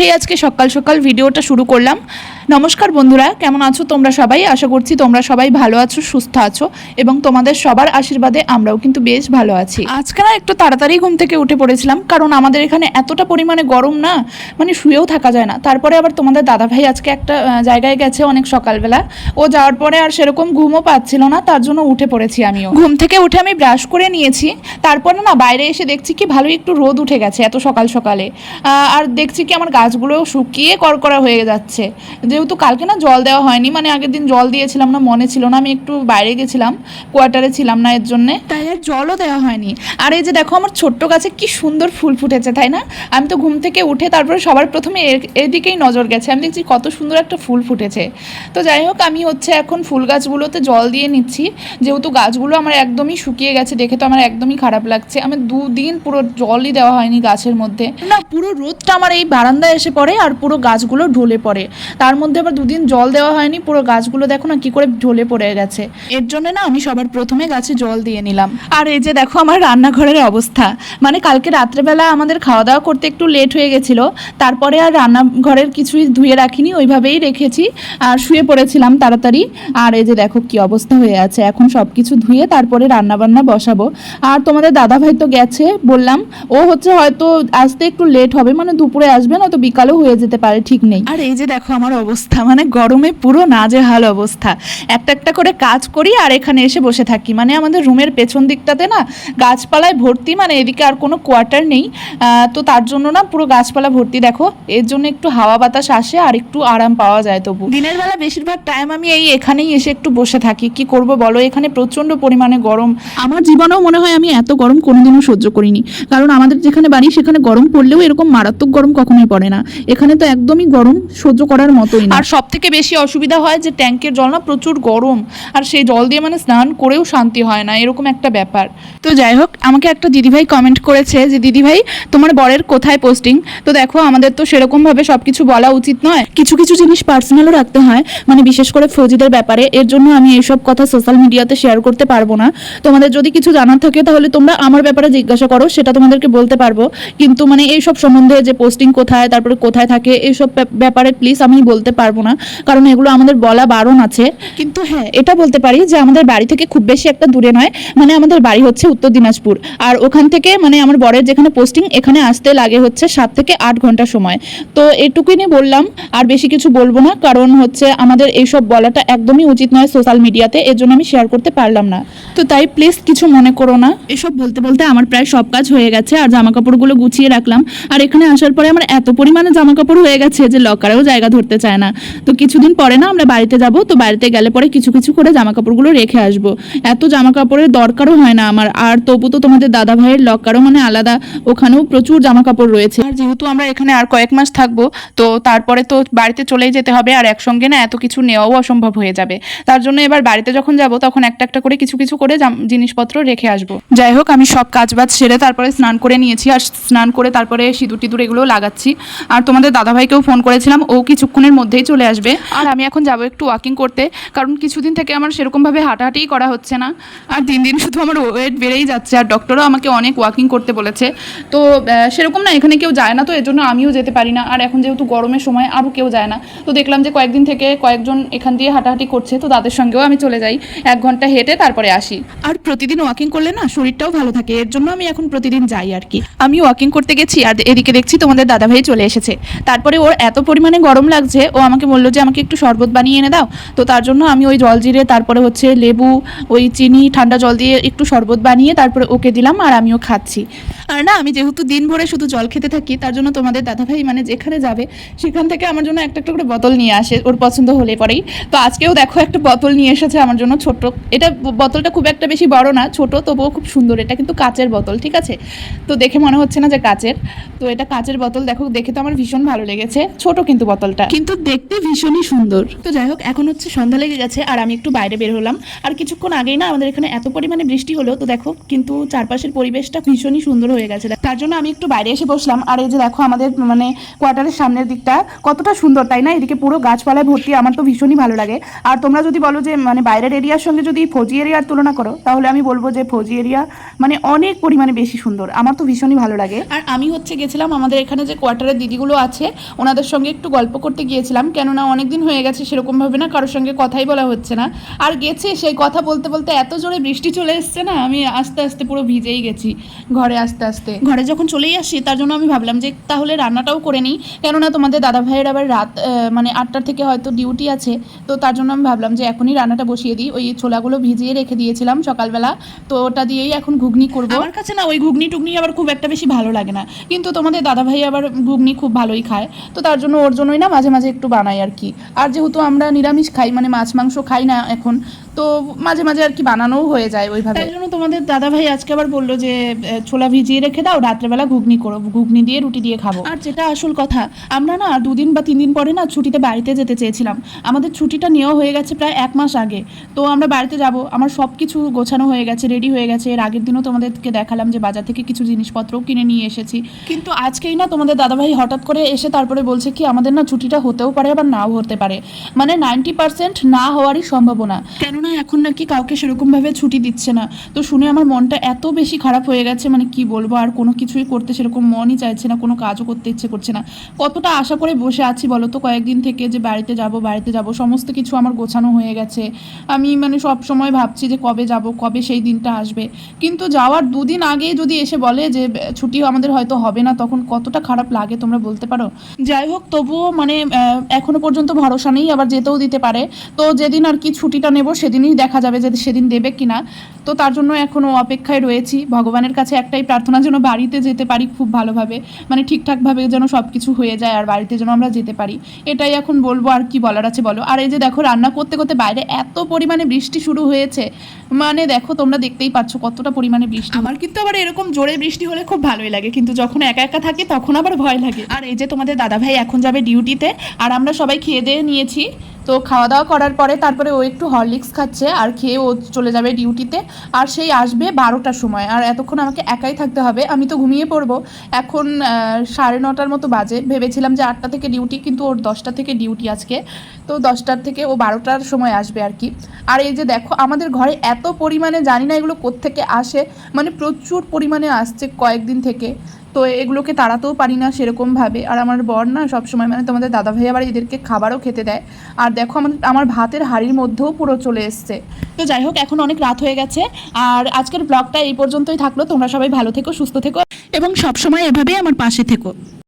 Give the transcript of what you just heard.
উঠেই আজকে সকাল সকাল ভিডিওটা শুরু করলাম। নমস্কার বন্ধুরা, কেমন আছো তোমরা সবাই? আশা করছি তোমরা সবাই ভালো আছো, সুস্থ আছো এবং তোমাদের সবার আশীর্বাদে আমরাও কিন্তু বেশ ভালো আছি। আজকে না একটু তাড়াতাড়ি ঘুম থেকে উঠে পড়েছিলাম, কারণ আমাদের এখানে এতটা পরিমাণে গরম না মানে শুয়েও থাকা যায় না। তারপরে আবার তোমাদের দাদাভাই আজকে একটা জায়গায় গেছে অনেক সকালবেলা। ও যাওয়ার পরে আর সেরকম ঘুমও পাচ্ছিল না, তার জন্য উঠে পড়েছি আমিও। ঘুম থেকে উঠে আমি ব্রাশ করে নিয়েছি, তারপরে না বাইরে এসে দেখছি কি ভালোই একটু রোদ উঠে গেছে এত সকাল সকালে। আর দেখছি কি আমার গাছগুলো শুকিয়ে করকরা হয়ে যাচ্ছে। যেহেতু কালকে না জল দেওয়া হয়নি মানে আগের দিন জল দিয়েছিলাম না, মনে ছিল না, আমি একটু বাইরে গেছিলাম, কোয়ার্টারে ছিলাম না এর জন্যে। তাই আর জলও দেওয়া হয়নি। আর এই যে দেখো আমার ছোট্ট গাছে কি সুন্দর ফুল ফুটেছে, তাই না? আমি তো ঘুম থেকে উঠে তারপরে সবার প্রথমে এদিকেই নজর গেছে। আমি দেখছি কত সুন্দর একটা ফুল ফুটেছে। তো যাই হোক, আমি হচ্ছে এখন ফুল গাছগুলোতে জল দিয়ে নিচ্ছি। যেহেতু গাছগুলো আমার একদমই শুকিয়ে গেছে, দেখে তো আমার একদমই খারাপ লাগছে। আমি দুদিন পুরো জলই দেওয়া হয়নি গাছের মধ্যে। না, পুরো রোদটা আমার এই বারান্দায় এসে পড়ে আর পুরো গাছগুলো ঢলে পড়ে। তার মধ্যে আবার দুদিন জল দেওয়া হয়নি, পুরো গাছগুলো দেখো না কি করে ঢলে পড়ে গেছে। এর জন্য না আমি সবার প্রথমে গাছে জল দিয়ে নিলাম। আর এই যে দেখো আমার রান্নাঘরের অবস্থা। মানে কালকে রাত্রেবেলা আমাদের খাওয়া দাওয়া করতে একটু লেট হয়ে গেছিল। তারপরে আর রান্নাঘরের কিছুই ধুয়ে রাখিনি, ওইভাবেই রেখেছি। আর শুয়ে পড়েছিলাম তাড়াতাড়ি। আর এই যে দেখো কি অবস্থা হয়ে আছে। এখন সব কিছু ধুয়ে তারপরে রান্নাবান্না বসাবো। আর তোমাদের দাদা ভাই তো গেছে বললাম, ও হচ্ছে হয়তো আসতে একটু লেট হবে মানে দুপুরে আসবে না তো বিকালেও হয়ে যেতে পারে ঠিক নেই। আর এই যে দেখো আমার অবস্থা মানে গরমে পুরো নাজেহাল অবস্থা। একটা একটা করে কাজ করি আর এখানে এসে বসে থাকি। মানে আমাদের রুমের পেছন দিকটাতে না গাছপালায় ভর্তি মানে এদিকে আর কোনো কোয়ার্টার নেই। তো তার জন্য না পুরো গাছপালা ভর্তি। দেখো এর জন্য একটু হাওয়া বাতাস আসে আর একটু আরাম পাওয়া যায় তবু। দিনের বেলা বেশিরভাগ টাইম আমি এই এখানেই এসে একটু বসে থাকি। কি করব বলো? এখানে প্রচণ্ড পরিমাণে গরম। আমার জীবনেও মনে হয় আমি এত গরম কোনোদিনও সহ্য করিনি। কারণ আমাদের যেখানে বাড়ি সেখানে গরম পড়লেও এরকম মারাত্মক গরম কখনোই পড়ে না। এখানে তো একদমই গরম সহ্য করার মতোই না। আর সব থেকে বেশি অসুবিধা হয় যে ট্যাঙ্কের জল না প্রচুর গরম আর সেই জল দিয়ে মানে স্নান করেও শান্তি হয় না এরকম একটা ব্যাপার। তো যাই হোক আমাকে একটা দিদিভাই কমেন্ট করেছে যে দিদিভাই তোমার বরের কোথায় পোস্টিং তো দেখো আমাদের তো সেরকম ভাবে সবকিছু বলা উচিত নয়। কিছু কিছু জিনিস পার্সোনালও রাখতে হয় মানে বিশেষ করে ফৌজিদের ব্যাপারে। এর জন্য আমি এইসব কথা সোশ্যাল মিডিয়াতে শেয়ার করতে পারব না। তোমাদের যদি কিছু জানার থাকে তাহলে তোমরা আমার ব্যাপারে জিজ্ঞাসা করো সেটা তোমাদেরকে বলতে পারব। কিন্তু মানে এইসব সম্বন্ধে যে পোস্টিং কোথায় তারপরে কোথায় থাকে এইসব ব্যাপারে প্লিজ আমি বলতে পারব না। কারণ এগুলো আমাদের বলা বারণ আছে। কিন্তু হ্যাঁ। এটা বলতে পারি যে আমাদের বাড়ি থেকে খুব বেশি একটা দূরে নয়। মানে আমাদের বাড়ি হচ্ছে উত্তর দিনাজপুর। আর ওখান থেকে মানে আমার বরের যেখানে পোস্টিং এখানে আসতে লাগে হচ্ছে সাত থেকে আট ঘণ্টা সময়। তো এটুকুই নিয়ে বললাম আর বেশি কিছু বলব না। কারণ হচ্ছে আমাদের এইসব বলাটা একদমই উচিত নয় সোশ্যাল মিডিয়াতে এর জন্য আমি শেয়ার করতে পারলাম না। তো তাই প্লিজ কিছু মনে করো না। এসব বলতে বলতে আমার প্রায় সব কাজ হয়ে গেছে। আর জামা কাপড়গুলো গুছিয়ে রাখলাম। আর এখানে আসার পরে আমার এত পরিমাণে জামা কাপড় হয়ে গেছে যে লকারেও জায়গা ধরতে চায় না। তো কিছুদিন পরে না আমরা বাড়িতে যাব, তো বাড়িতে গেলে পরে কিছু কিছু করে জামা কাপড়গুলো রেখে আসব। এত জামা কাপড়ের দরকারও হয় না আমার। আর তবু তো তোমাদের দাদা ভাইয়ের লকারও মানে আলাদা। ওখানেও প্রচুর জামা কাপড় রয়েছে। আর যেহেতু আমরা এখানে আর কয়েক মাস থাকব, তো তারপরে তো বাড়িতে চলেই যেতে হবে। আর একসঙ্গে না এত কিছু নেওয়াও অসম্ভব হয়ে যাবে। তার জন্য এবার বাড়িতে যখন যাব, তখন একটা একটা করে কিছু কিছু করে জিনিসপত্র রেখে আসব। যাই হোক, আমি সব কাজ বাজ সেরে তারপরে স্নান করে নিয়েছি। আর স্নান করে তারপরে সিঁদুর টিঁদুর এগুলো লাগাচ্ছি। আর তোমাদের দাদাভাইকেও ফোন করেছিলাম, ও কিছুক্ষণের মধ্যেই চলে আসবে। আর আমি এখন যাব একটু ওয়াকিং করতে, কারণ কিছুদিন থেকে আমার সেরকমভাবে হাঁটাহাঁটিই করা হচ্ছে না। আর দিন দিন শুধু আমার ওয়েট বেড়েই যাচ্ছে, আর ডক্টরও আমাকে অনেক ওয়াকিং করতে বলেছে। তো সেরকম না, এখানে কেউ যায় না, তো এর জন্য আমিও যেতে পারি না। আর এখন যেহেতু গরমের সময়, আরও কেউ যায় না। তো দেখলাম যে কয়েকদিন থেকে কয়েকজন এখান দিয়ে হাঁটাহাঁটি করছে, তো তাদের সঙ্গেও আমি চলে যাই। এক ঘণ্টা হেঁটে তারপরে আসি। আর প্রতিদিন ওয়াকিং করলে না, শরীরটাও ভালো থাকে। এর জন্য আমি এখন প্রতিদিন যাই আর কি। আমি ওয়াকিং করতে গেছি, আর এদিকে দেখছি তোমাদের দাদাভাই চলে এসেছে। তারপরে ওর এত পরিমাণে গরম লাগছে, ও আমাকে বলল যে, আমাকে একটু শরবত বানিয়ে এনে দাও। তো তার জন্য আমি ওই জল জিরে, তারপরে হচ্ছে লেবু, ওই চিনি, ঠান্ডা জল দিয়ে একটু শরবত বানিয়ে তারপরে ওকে দিলাম আর আমিও খাচ্ছি। আর না আমি যেহেতু দিন ভরে শুধু জল খেতে থাকি তার জন্য তোমাদের দাদাভাই মানে যেখানে যাবে সেখান থেকে আমার জন্য একটা একটা করে বোতল নিয়ে আসে ওর পছন্দ হলে পরেই। তো আজকেও দেখো একটা বোতল নিয়ে এসেছে আমার জন্য ছোট এটা বোতলটা খুব একটা বেশি বড় না ছোট তবুও খুব সুন্দর। এটা কিন্তু কাচের বোতল ঠিক আছে? তো দেখে মনে হচ্ছে না যে কাচের। তো এটা কাচের বোতল দেখো দেখে তো আমার ভীষণ ভালো লেগেছে। ছোট কিন্তু বোতলটা। কিন্তু দেখতে ভীষণই সুন্দর। তো যাই হোক এখন হচ্ছে সন্ধ্যা লেগে গেছে আর আমি একটু বাইরে বের হলাম। আর কিছুক্ষণ আগেই না আমাদের এখানে এত পরিমাণে বৃষ্টি হলো তো দেখো কিন্তু চারপাশের পরিবেশটা ভীষণই সুন্দর হয়ে গেছে। তার জন্য আমি একটু বাইরে এসে বসলাম। আর এই যে দেখো আমাদের মানে কোয়ার্টারের সামনের দিকটা কতটা সুন্দর, তাই না? এদিকে পুরো গাছপালায় ভর্তি, আমার তো ভীষণই ভালো লাগে। আর তোমরা যদি বলো যে মানে বাইরের এরিয়ার সঙ্গে যদি ফৌজি এরিয়ার তুলনা করো, তাহলে আমি বলব যে ফৌজি এরিয়া মানে অনেক পরিমাণে বেশি সুন্দর। আমার তো ভীষণই ভালো লাগে। আর আমি হচ্ছে গেছিলাম আমাদের এখানে যে কোয়ার্টারের দিদিগুলো আছে, ওনাদের সঙ্গে একটু গল্প করতে গিয়েছিলাম। কেননা অনেক দিন হয়ে গেছে সেরকমভাবে না কারোর সঙ্গে কথাই বলা হচ্ছে না। আর গেছে, সেই কথা বলতে বলতে এত জোরে বৃষ্টি চলে এসছে না, আমি আস্তে আস্তে পুরো ভিজেই গেছি। ঘরে আস্তে আস্তে। ঘরে যখন চলেই আসি তার জন্য আমি ভাবলাম যে তাহলে রান্নাটাও করে নিই। কেননা তোমাদের দাদা ভাইয়ের আবার রাত মানে আটটার থেকে হয়তো ডিউটি আছে তো তার জন্য আমি ভাবলাম যে এখনই রান্নাটা বসিয়ে দিই। ওই ছোলাগুলো ভিজিয়ে রেখে দিয়েছিলাম সকালবেলা তো ওটা দিয়েই এখন ঘুগনি করব। আমার কাছে না ওই ঘুগনি টুগনি আবার খুব একটা বেশি ভালো লাগে না। কিন্তু তোমাদের দাদা ভাই আবার ঘুগনি খুব ভালোই খায় তো তার জন্য ওর জন্যই না মাঝে মাঝে একটু বানাই আর কি। আর যেহেতু আমরা নিরামিষ খাই মানে মাছ মাংস খাই না এখন তো মাঝে মাঝে আর কি বানানোও হয়ে যায় ওইভাবে। তাই জন্য তোমাদের দাদা ভাই আজকে আবার বলল যে ছোলা ভিজিয়ে রেখে দাও রাত্রেবেলা ঘুগনি করো ঘুগনি দিয়ে রুটি দিয়ে খাব। আর যেটা আসল কথা আমরা না দুদিন বা তিন দিন পরে না ছুটিতে বাড়িতে যেতে চেয়েছিলাম। আমাদের ছুটিটা নেওয়া হয়ে গেছে প্রায় এক মাস আগে। তো আমরা বাড়িতে যাব আমার সব কিছু গোছানো হয়ে গেছে রেডি হয়ে গেছে। এর আগের দিনও তোমাদেরকে দেখালাম যে বাজার থেকে কিছু জিনিসপত্রও কিনে নিয়ে এসেছি। কিন্তু আজকেই না তোমাদের দাদাভাই হঠাৎ করে এসে তারপরে বলছে কি আমাদের না ছুটিটা হতেও পারে আবার নাও হতে পারে। মানে নাইনটি পার্সেন্ট না হওয়ারই সম্ভাবনা। কেননা এখন নাকি কাউকে সেরকমভাবে ছুটি দিচ্ছে না। তো শুনে আমার মনটা এত বেশি খারাপ হয়ে গেছে মানে কি বলব, আর কোনো কিছুই করতে সেরকম মনই চাইছে না, কোনো কাজও করতে ইচ্ছে করছে না। কতটা আশা করে বসে আছি বলো তো? কয়েকদিন থেকে যে বাড়িতে যাব বাড়িতে যাব, সমস্ত কিছু আমার গোছানো হয়ে গেছে। আমি মানে সব সময় ভাবছি যে কবে যাব, কবে সেই দিনটা আসবে। কিন্তু যাওয়ার দুদিন আগে যদি এসে বলে যে ছুটি আমাদের হয়তো হবে না তখন কতটা খারাপ লাগে তোমরা বলতে পারো? যাই হোক, তবুও মানে এখনও পর্যন্ত ভরসা নেই, আবার যেতেও দিতে পারে। তো যেদিন আর কি ছুটিটা নেব সেদিনই দেখা যাবে যে সেদিন দেবে কিনা। তো তার জন্য এখনও অপেক্ষায় রয়েছি। ভগবানের কাছে একটাই প্রার্থনা, যেন বাড়িতে যেতে পারি খুব ভালোভাবে। মানে ঠিকঠাকভাবে যেন সব কিছু হয়ে যায় আর বাড়িতে যেন আমরা যেতে পারি। এটাই এখন বলব আর কি বলার আছে বলো। আর এই যে দেখো, রান্না করতে করতে বাইরে এত পরিমাণে বৃষ্টি শুরু হয়েছে। মানে দেখো, তোমরা দেখতেই পাচ্ছ কতটা পরিমাণে বৃষ্টি। আমার কিন্তু আবার এরকম জোরে বৃষ্টি হলে খুব ভালোই লাগে। কিন্তু যখন একা একা থাকি, তখন আবার ভয় লাগে। আর এই যে তোমাদের দাদা ভাই এখন যাবে ডিউটিতে, আর আমরা সবাই খেয়ে দিয়ে নিয়েছি। তো খাওয়া দাওয়া করার পরে তারপরে ও একটু হরলিক্স খাচ্ছে, আর খেয়ে ও চলে যাবে ডিউটিতে, আর সেই আসবে বারোটার সময়। আর এতক্ষণ আমাকে একাই থাকতে হবে, আমি তো ঘুমিয়ে পড়ব। এখন সাড়ে নটার মতো বাজে, ভেবেছিলাম যে আটটা থেকে ডিউটি, কিন্তু ওর দশটা থেকে ডিউটি আজকে। তো দশটার থেকে ও বারোটার সময় আসবে আর কি। আর এই যে দেখো, আমাদের ঘরে এত পরিমাণে, জানি না এগুলো কোত্থেকে আসে মানে প্রচুর পরিমাণে আসছে কয়েকদিন থেকে। তো এগুলোকে তাড়াতেও পারি না সেরকমভাবে। আর আমার বর না সবসময় মানে তোমাদের দাদা ভাইয়া বাড়ি এদেরকে খাবারও খেতে দেয়। আর দেখো আমার আমার ভাতের হাড়ির মধ্যেও পুরো চলে এসছে। তো যাই হোক, এখন অনেক রাত হয়ে গেছে। আর আজকের ব্লগটা এই পর্যন্তই থাকল। তোমরা সবাই ভালো থেকো, সুস্থ থেকো এবং সবসময় এভাবেই আমার পাশে থেকো।